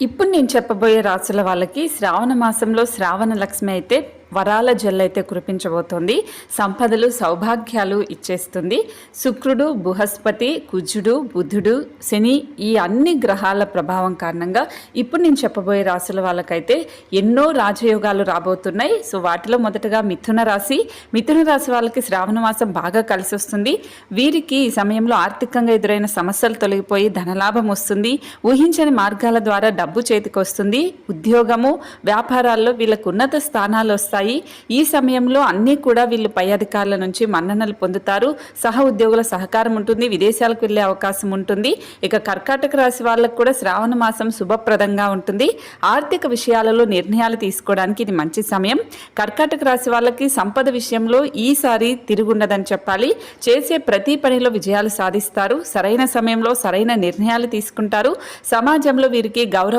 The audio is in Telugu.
ఇప్పుడు నేను చెప్పబోయే రాసుల వాళ్ళకి శ్రావణ మాసంలో శ్రావణ లక్ష్మి అయితే వరాల జల్లైతే కురిపించబోతోంది. సంపదలు సౌభాగ్యాలు ఇచ్చేస్తుంది. శుక్రుడు బృహస్పతి కుజుడు బుధుడు శని ఈ అన్ని గ్రహాల ప్రభావం కారణంగా ఇప్పుడు నేను చెప్పబోయే రాశుల వాళ్ళకైతే ఎన్నో రాజయోగాలు రాబోతున్నాయి. సో వాటిలో మొదటగా మిథున రాశి. మిథున రాశి వాళ్ళకి శ్రావణ మాసం బాగా కలిసి వస్తుంది. వీరికి ఈ సమయంలో ఆర్థికంగా ఎదురైన సమస్యలు తొలగిపోయి ధనలాభం వస్తుంది. ఊహించని మార్గాల ద్వారా డబ్బు చేతికి వస్తుంది. ఉద్యోగము వ్యాపారాల్లో వీళ్ళకు ఉన్నత స్థానాలు వస్తాయి. ఈ సమయంలో అన్నీ కూడా వీళ్ళు పై అధికారుల నుంచి మన్ననలు పొందుతారు. సహ ఉద్యోగుల సహకారం ఉంటుంది. విదేశాలకు వెళ్ళే అవకాశం ఉంటుంది. ఇక కర్కాటక రాశి వాళ్ళకు కూడా శ్రావణ మాసం శుభప్రదంగా ఉంటుంది. ఆర్థిక విషయాలలో నిర్ణయాలు తీసుకోవడానికి ఇది మంచి సమయం. కర్కాటక రాశి వాళ్ళకి సంపద విషయంలో ఈసారి తిరుగుండదని చెప్పాలి. చేసే ప్రతి పనిలో విజయాలు సాధిస్తారు. సరైన సమయంలో సరైన నిర్ణయాలు తీసుకుంటారు. సమాజంలో వీరికి గౌరవ